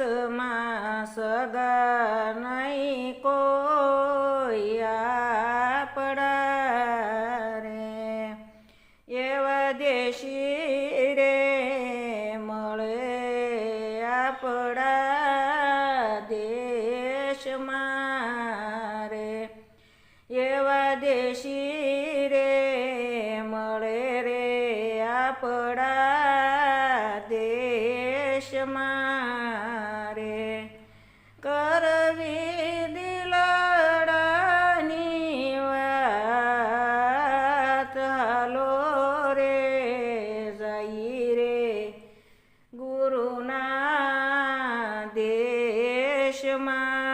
દેશમાં સગા નહીં કોઈ આપડા રે એવા દેશી દેશમાં રે કરવી દિલડાની વાત હાલો રે જઈ રે. ગુરુના દેશમાં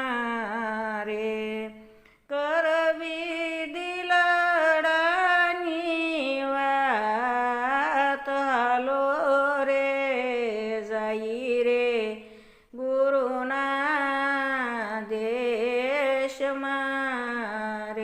દેશમાં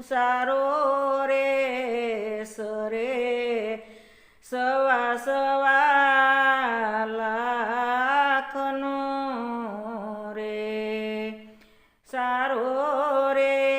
સારો રે સરે સવા સવા લાખનો રે. સારો રે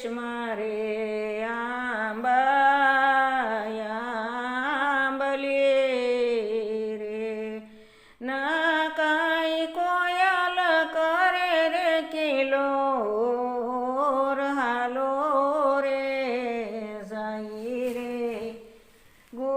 દેશમાં રે આંબાયાંબલી રે. ના કાંઈ કોયલ કરે રે કિલો હાલો રે સાઈ રે. ગો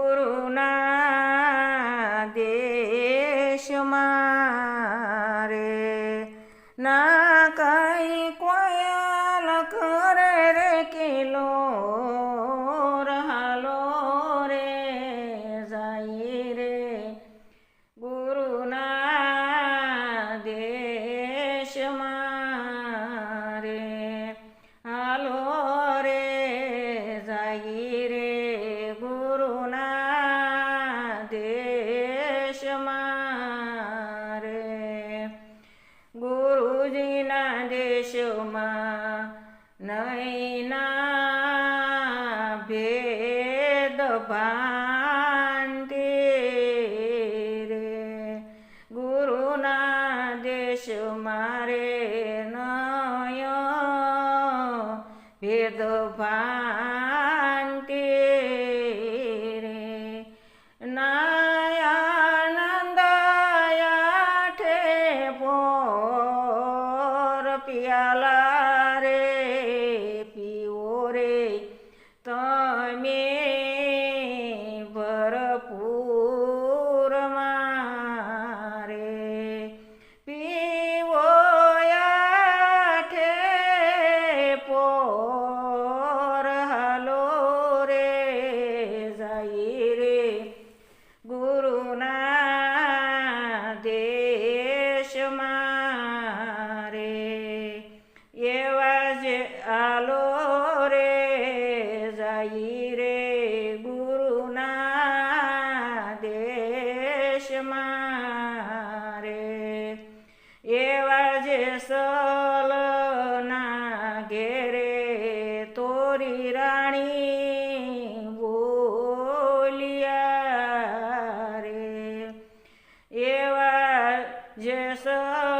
bandire guru na desu mare no yo vidu bandire મારે. એવા જે સલના ઘેરે તોરી રાણી બોલિયા રે. એવા જે સલ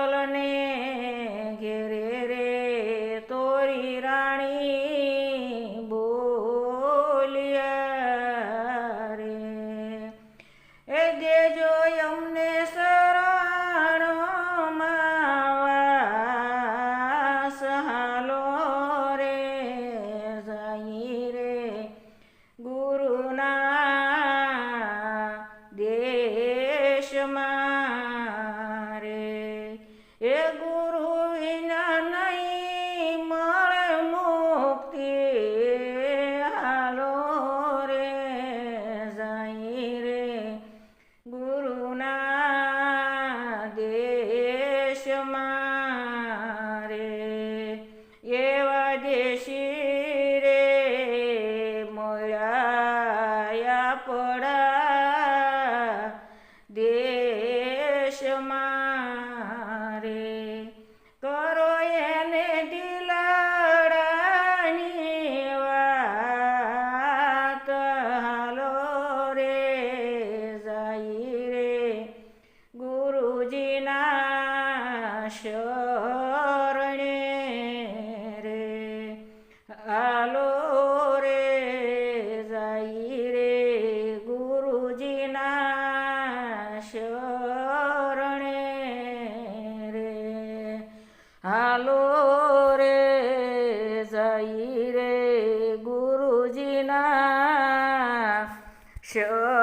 Sure.